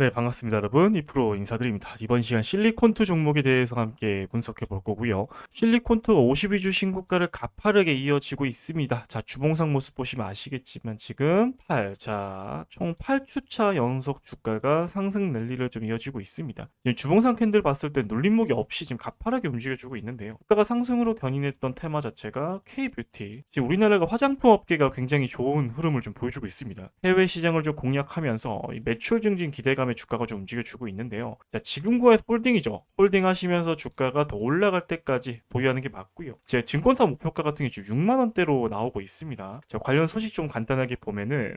네, 반갑습니다, 여러분. 이프로 인사드립니다. 이번 시간 실리콘투 종목에 대해서 함께 분석해 볼 거고요. 실리콘투 52주 신고가를 가파르게 이어지고 있습니다. 자, 주봉상 모습 보시면 아시겠지만 지금 8, 자, 총 8주차 연속 주가가 상승 랠리를 좀 이어지고 있습니다. 주봉상 캔들 봤을 때 눌림목이 없이 지금 가파르게 움직여주고 있는데요. 주가가 상승으로 견인했던 테마 자체가 K-뷰티. 지금 우리나라가 화장품 업계가 굉장히 좋은 흐름을 좀 보여주고 있습니다. 해외 시장을 좀 공략하면서 이 매출 증진 기대감 에 주가가 좀 움직여주고 있는데요. 자, 지금과의 홀딩이죠. 홀딩 하시면서 주가가 더 올라갈 때까지 보유하는 게 맞고요. 제 증권사 목표가 같은 게 지금 6만 원대로 나오고 있습니다. 자, 관련 소식 좀 간단하게 보면은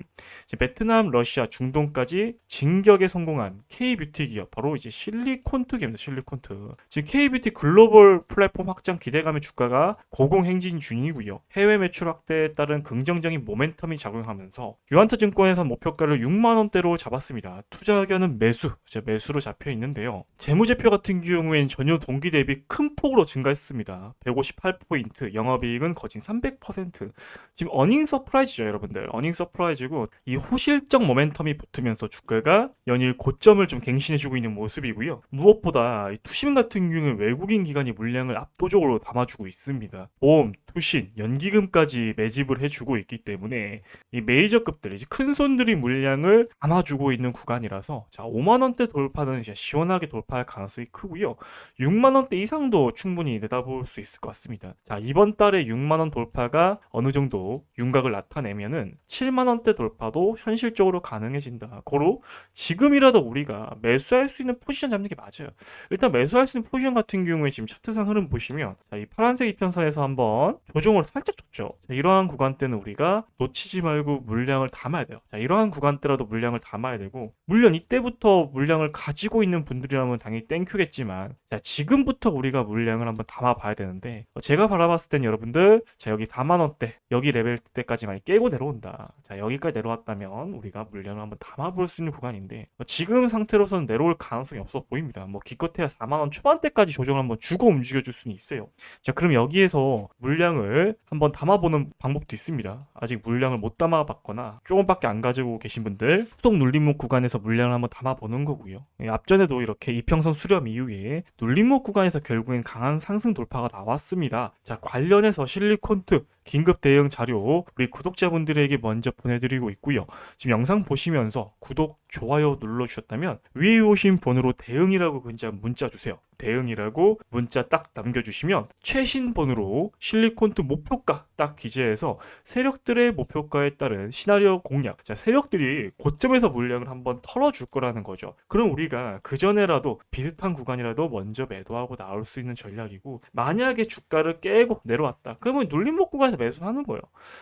베트남, 러시아, 중동까지 진격에 성공한 K-뷰티 기업 바로 이제 실리콘트 기업입니다. 실리콘트. 지금 K-뷰티 글로벌 플랫폼 확장 기대감의 주가가 고공행진 중이고요. 해외 매출 확대에 따른 긍정적인 모멘텀이 작용하면서 유한타 증권에서 목표가를 6만 원대로 잡았습니다. 투자 의견 은 매수, 이제 매수로 잡혀 있는데요. 재무제표 같은 경우엔 전혀 동기 대비 큰 폭으로 증가했습니다. 158포인트, 영업이익은 거진 300%. 지금 어닝 서프라이즈죠, 여러분들. 어닝 서프라이즈고 이 호실적 모멘텀이 붙으면서 주가가 연일 고점을 좀 갱신해주고 있는 모습이고요. 무엇보다 이 투신 같은 경우는 외국인 기관이 물량을 압도적으로 담아주고 있습니다. 보험, 투신, 연기금까지 매집을 해주고 있기 때문에 이 메이저급들, 이제 큰 손들이 물량을 담아주고 있는 구간이라서 자 5만 원대 돌파는 이제 시원하게 돌파할 가능성이 크고요. 6만 원대 이상도 충분히 내다볼 수 있을 것 같습니다. 자 이번 달에 6만 원 돌파가 어느 정도 윤곽을 나타내면은 7만 원대 돌파도 현실적으로 가능해진다. 고로 지금이라도 우리가 매수할 수 있는 포지션 잡는 게 맞아요. 일단 매수할 수 있는 포지션 같은 경우에 지금 차트상 흐름 보시면 자, 이 파란색 이편선에서 한번 조정을 살짝 줬죠. 자, 이러한 구간대는 우리가 놓치지 말고 물량을 담아야 돼요. 자, 이러한 구간대라도 물량을 담아야 되고 물론 이때 부터 물량을 가지고 있는 분들이라면 당연히 땡큐겠지만 자, 지금부터 우리가 물량을 한번 담아봐야 되는데 어, 제가 바라봤을 땐 여러분들 자 여기 4만 원대 여기 레벨 때까지 많이 깨고 내려온다. 자 여기까지 내려왔다면 우리가 물량을 한번 담아볼 수 있는 구간인데 어, 지금 상태로서는 내려올 가능성이 없어 보입니다. 뭐 기껏해야 4만 원 초반대까지 조정을 한번 주고 움직여줄 수는 있어요. 자 그럼 여기에서 물량을 한번 담아보는 방법도 있습니다. 아직 물량을 못 담아봤거나 조금밖에 안 가지고 계신 분들 후속 눌림목 구간에서 물량을 한번 담아보는 거고요. 예, 앞전에도 이렇게 이평선 수렴 이후에 눌림목 구간에서 결국엔 강한 상승 돌파가 나왔습니다. 자 관련해서 실리콘트 긴급 대응 자료 우리 구독자분들에게 먼저 보내드리고 있고요. 지금 영상 보시면서 구독, 좋아요 눌러주셨다면 위에 오신 번호로 대응이라고 그냥 문자 주세요. 대응이라고 문자 딱 남겨주시면 최신 번호로 실리콘트 목표가 딱 기재해서 세력들의 목표가에 따른 시나리오 공략 자 세력들이 고점에서 물량을 한번 털어줄 거라는 거죠 그럼 우리가 그 전에라도 비슷한 구간이라도 먼저 매도하고 나올 수 있는 전략이고 만약에 주가를 깨고 내려왔다 그러면 눌림목 구간 에서 매수하는 거예요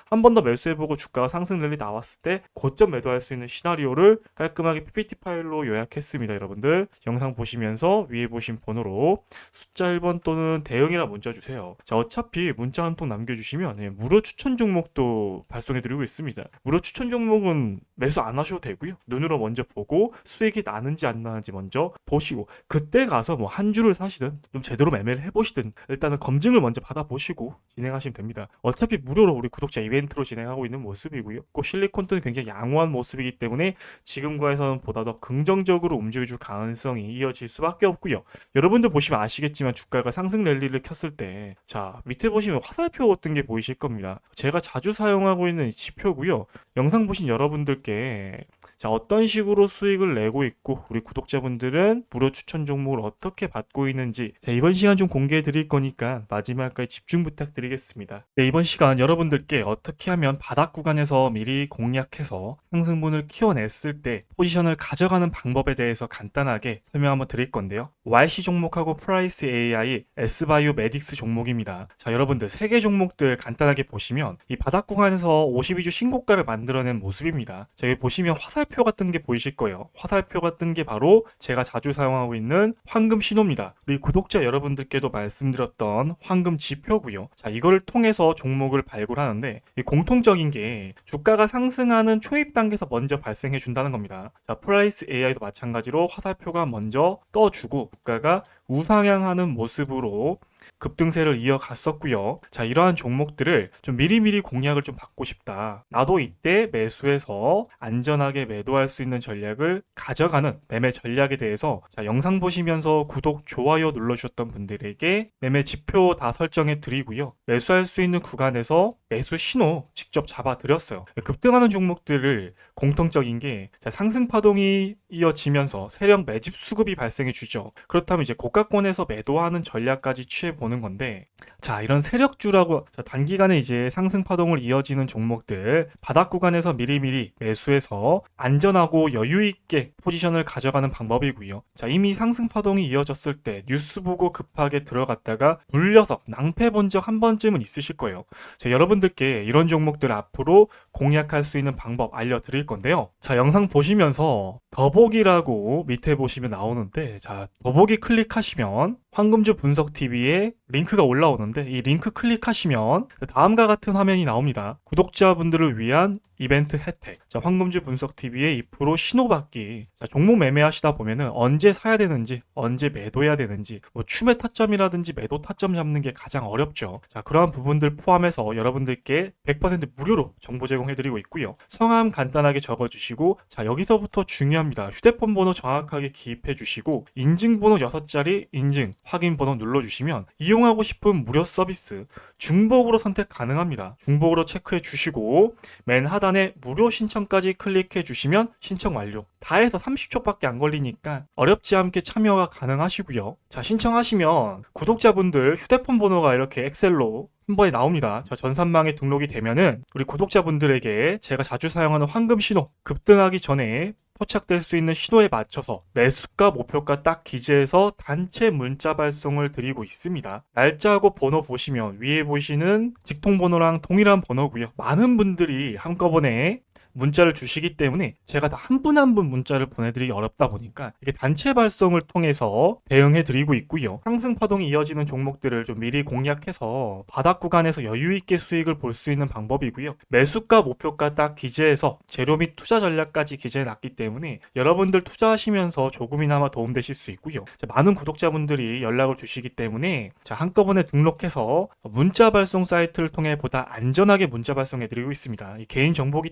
한 번 더 매수해보고 주가가 상승 랠리 나왔을 때 고점 매도할 수 있는 시나리오를 깔끔하게 PPT 파일로 요약했습니다 여러분들 영상 보시면서 위에 보신 번호로 숫자 1번 또는 대응이라 문자 주세요 자 어차피 문자 한 통 남겨주시면 예, 무료 추천 종목도 발송해드리고 있습니다. 무료 추천 종목은 매수 안 하셔도 되고요. 눈으로 먼저 보고 수익이 나는지 안 나는지 먼저 보시고 그때 가서 뭐 한 주를 사시든 좀 제대로 매매를 해보시든 일단은 검증을 먼저 받아보시고 진행하시면 됩니다. 어차피 무료로 우리 구독자 이벤트로 진행하고 있는 모습이고요. 꼭 실리콘트는 굉장히 양호한 모습이기 때문에 지금과에서는 보다 더 긍정적으로 움직여줄 가능성이 이어질 수밖에 없고요. 여러분들 보시면 아시겠지만 주가가 상승 랠리를 켰을 때 자 밑에 보시면 화살표 같은 게 보이실 겁니다. 제가 자주 사용하고 있는 이 지표고요. 영상 보신 여러분들께 자 어떤 식으로 수익을 내고 있고 우리 구독자분들은 무료 추천 종목을 어떻게 받고 있는지 자, 이번 시간 좀 공개해 드릴 거니까 마지막까지 집중 부탁드리겠습니다. 네, 이번 시간 여러분들께 어떻게 하면 바닥 구간에서 미리 공략해서 상승분을 키워냈을 때 포지션을 가져가는 방법에 대해서 간단하게 설명 한번 드릴 건데요. YC 종목하고 프라이스 AI, S바이오 메딕스 종목입니다. 자 여러분들 세 개 종목들 간단하게 보시면 이 바닥 구간에서 52주 신고가를 만들어낸 모습입니다. 자 여기 보시면 화살 표 같은 게 보이실 거예요. 화살표 같은 게 바로 제가 자주 사용하고 있는 황금 신호입니다. 우리 구독자 여러분들께도 말씀드렸던 황금 지표고요. 자 이거를 통해서 종목을 발굴하는데 이 공통적인 게 주가가 상승하는 초입 단계에서 먼저 발생해 준다는 겁니다. 자 프라이스 AI도 마찬가지로 화살표가 먼저 떠주고 주가가 우상향하는 모습으로 급등세를 이어갔었고요. 자, 이러한 종목들을 좀 미리미리 공략을 좀 받고 싶다. 나도 이때 매수해서 안전하게 매도할 수 있는 전략을 가져가는 매매 전략에 대해서 자, 영상 보시면서 구독, 좋아요 눌러주셨던 분들에게 매매 지표 다 설정해 드리고요. 매수할 수 있는 구간에서 매수 신호 직접 잡아 드렸어요. 급등하는 종목들을 공통적인 게 자, 상승 파동이 이어지면서 세력 매집 수급이 발생해 주죠. 그렇다면 이제 고가 권에서 매도하는 전략까지 취해 보는 건데 자, 이런 세력주라고 자, 단기간에 이제 상승 파동을 이어지는 종목들 바닥 구간에서 미리미리 매수해서 안전하고 여유 있게 포지션을 가져가는 방법이고요. 자, 이미 상승 파동이 이어졌을 때 뉴스 보고 급하게 들어갔다가 물려서 낭패 본 적 한 번쯤은 있으실 거예요. 자, 여러분들께 이런 종목들 앞으로 공략할 수 있는 방법 알려드릴 건데요. 자, 영상 보시면서 더보기라고 밑에 보시면 나오는데, 자, 더보기 클릭하시면 황금주 분석 TV에 링크가 올라오는데, 이 링크 클릭하시면 다음과 같은 화면이 나옵니다. 구독자분들을 위한 이벤트 혜택. 자, 황금주 분석 TV의 2% 신호받기. 자, 종목 매매하시다 보면은 언제 사야 되는지, 언제 매도해야 되는지, 뭐 추매 타점이라든지 매도 타점 잡는 게 가장 어렵죠. 자, 그러한 부분들 포함해서 여러분들께 100% 무료로 정보 제공해드리고 있고요. 성함 간단하게 적어주시고, 자, 여기서부터 중요합니다. 휴대폰 번호 정확하게 기입해 주시고, 인증번호 6자리 인증, 확인 번호 눌러주시면 이용하고 싶은 무료 서비스 중복으로 선택 가능합니다. 중복으로 체크해 주시고, 맨 하단에 무료 신청까지 클릭해 주시면 신청 완료. 다 해서 30초밖에 안 걸리니까 어렵지 않게 참여가 가능하시고요. 자, 신청하시면 구독자분들 휴대폰 번호가 이렇게 엑셀로 한 번에 나옵니다. 저 전산망에 등록이 되면은 우리 구독자분들에게 제가 자주 사용하는 황금 신호 급등하기 전에 포착될 수 있는 신호에 맞춰서 매수가 목표가 딱 기재해서 단체 문자 발송을 드리고 있습니다. 날짜하고 번호 보시면 위에 보시는 직통 번호랑 동일한 번호고요. 많은 분들이 한꺼번에 문자를 주시기 때문에 제가 다 한 분 한 분 문자를 보내드리기 어렵다 보니까 이게 단체 발송을 통해서 대응해 드리고 있고요. 상승 파동이 이어지는 종목들을 좀 미리 공략해서 바닥 구간에서 여유 있게 수익을 볼 수 있는 방법이고요. 매수가 목표가 딱 기재해서 재료 및 투자 전략까지 기재해 놨기 때문에 여러분들 투자하시면서 조금이나마 도움되실 수 있고요. 자, 많은 구독자분들이 연락을 주시기 때문에 자, 한꺼번에 등록해서 문자 발송 사이트를 통해 보다 안전하게 문자 발송해 드리고 있습니다. 이 개인 정보기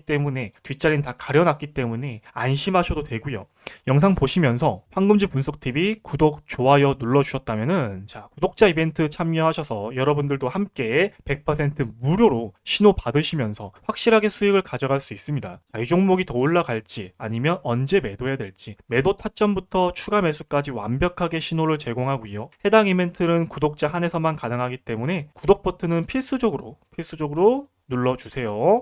뒷자리는 다 가려놨기 때문에 안심하셔도 되고요. 영상 보시면서 황금주 분석TV 구독, 좋아요 눌러주셨다면은 자, 구독자 이벤트 참여하셔서 여러분들도 함께 100% 무료로 신호 받으시면서 확실하게 수익을 가져갈 수 있습니다. 자, 이 종목이 더 올라갈지 아니면 언제 매도해야 될지 매도 타점부터 추가 매수까지 완벽하게 신호를 제공하고요. 해당 이벤트는 구독자 한해서만 가능하기 때문에 구독 버튼은 필수적으로 필수적으로 눌러주세요.